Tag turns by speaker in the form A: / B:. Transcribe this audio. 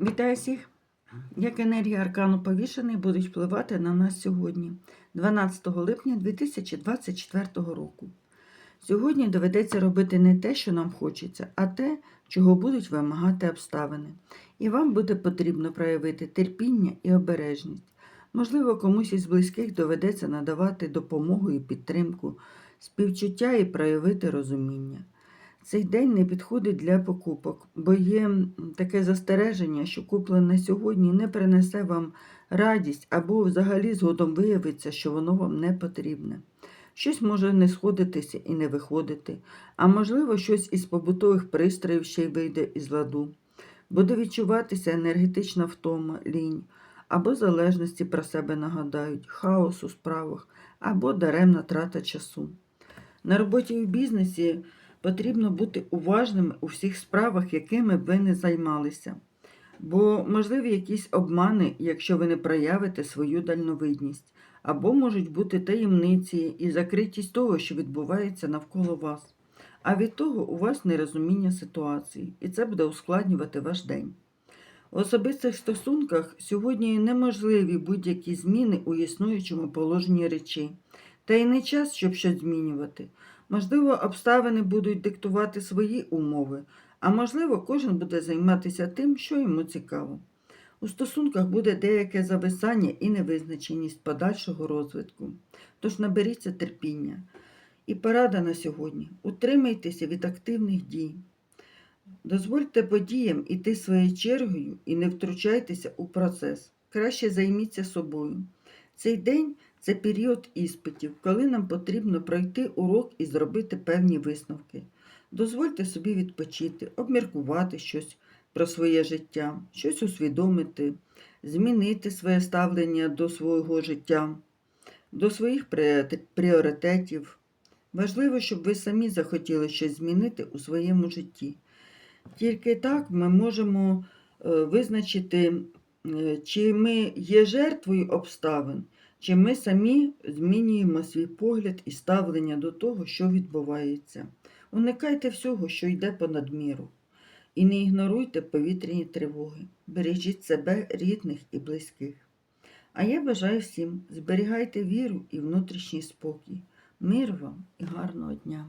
A: Вітаю всіх! Як енергія аркану повішений будуть впливати на нас сьогодні, 12 липня 2024 року. Сьогодні доведеться робити не те, що нам хочеться, а те, чого будуть вимагати обставини. І вам буде потрібно проявити терпіння і обережність. Можливо, комусь із близьких доведеться надавати допомогу і підтримку, співчуття і проявити розуміння. Цей день не підходить для покупок, бо є таке застереження, що куплене сьогодні не принесе вам радість або взагалі згодом виявиться, що воно вам не потрібне. Щось може не сходитися і не виходити, а можливо, щось із побутових пристроїв ще й вийде із ладу. Буде відчуватися енергетична втома, лінь, або залежності про себе нагадають, хаос у справах, або даремна трата часу. На роботі і в бізнесі потрібно бути уважними у всіх справах, якими б ви не займалися. Бо можливі якісь обмани, якщо ви не проявите свою дальновидність, або можуть бути таємниці і закритість того, що відбувається навколо вас. А від того у вас нерозуміння ситуації, і це буде ускладнювати ваш день. У особистих стосунках сьогодні неможливі будь-які зміни у існуючому положенні речей, та й не час, щоб щось змінювати. Можливо, обставини будуть диктувати свої умови, а можливо, кожен буде займатися тим, що йому цікаво. У стосунках буде деяке зависання і невизначеність подальшого розвитку. Тож наберіться терпіння. І порада на сьогодні: утримайтеся від активних дій. Дозвольте подіям іти своєю чергою і не втручайтеся у процес. Краще займіться собою. Цей день це період іспитів, коли нам потрібно пройти урок і зробити певні висновки. Дозвольте собі відпочити, обміркувати щось про своє життя, щось усвідомити, змінити своє ставлення до свого життя, до своїх пріоритетів. Важливо, щоб ви самі захотіли щось змінити у своєму житті. Тільки так ми можемо е, визначити, е, чи ми є жертвою обставин, чи ми самі змінюємо свій погляд і ставлення до того, що відбувається. Уникайте всього, що йде понад міру. І не ігноруйте повітряні тривоги. Бережіть себе, рідних і близьких. А я бажаю всім зберігайте віру і внутрішній спокій. Мир вам і гарного дня!